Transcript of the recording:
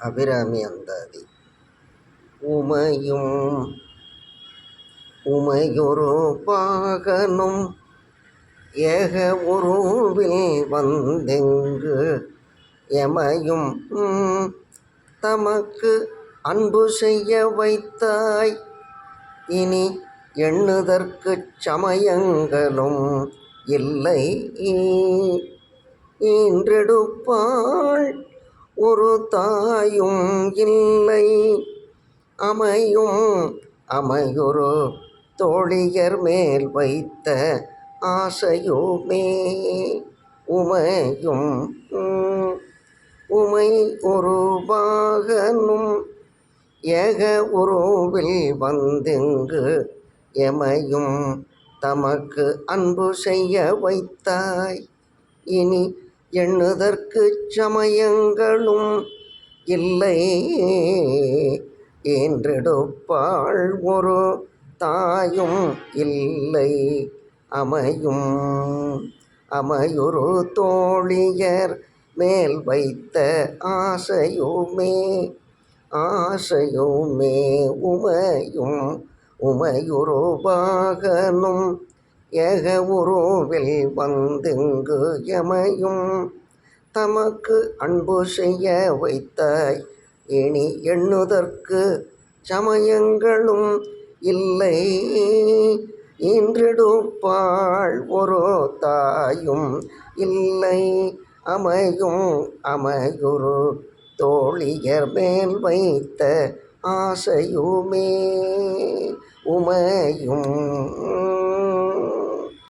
அபிராமி அந்தாதி. உமையும் உமையொரு பாகனும் ஏக உருவில் வந்தெங்கு எமையும் தமக்கு அன்பு செய்ய வைத்தாய். இனி எண்ணுதற்குச் சமயங்களும் இல்லை. ஈன்றெடுப்பாள். ஒரு தாயும் இல்லை. அமையும் அமையொரு தோழியர் மேல் வைத்த ஆசையுமே. உமையும் உமை ஒரு பாகனும் ஏக உருவில் வந்தெங்கு எமையும் தமக்கு அன்பு செய்ய வைத்தாய். இனி எண்ணுதற்குச் சமயங்களும் இல்லை. என்றெடுப்பாள் ஒரு தாயும் இல்லை. அமையும் அமையுரு தோழியர் மேல் வைத்த ஆசையுமே ஆசையுமே உமையும் உமையுரு பாகனும் ஏக உருவில் வந்தெங்கு எமையும். தமக்கு அன்பு செய்ய வைத்தாய் இனி எண்ணுதற்கு சமயங்களும் இல்லை. இன்றிடுப்பாள் ஒரு தாயும் இல்லை. அமையும் அமையுரு தோழியர் மேல் வைத்த ஆசையுமே. உமையும்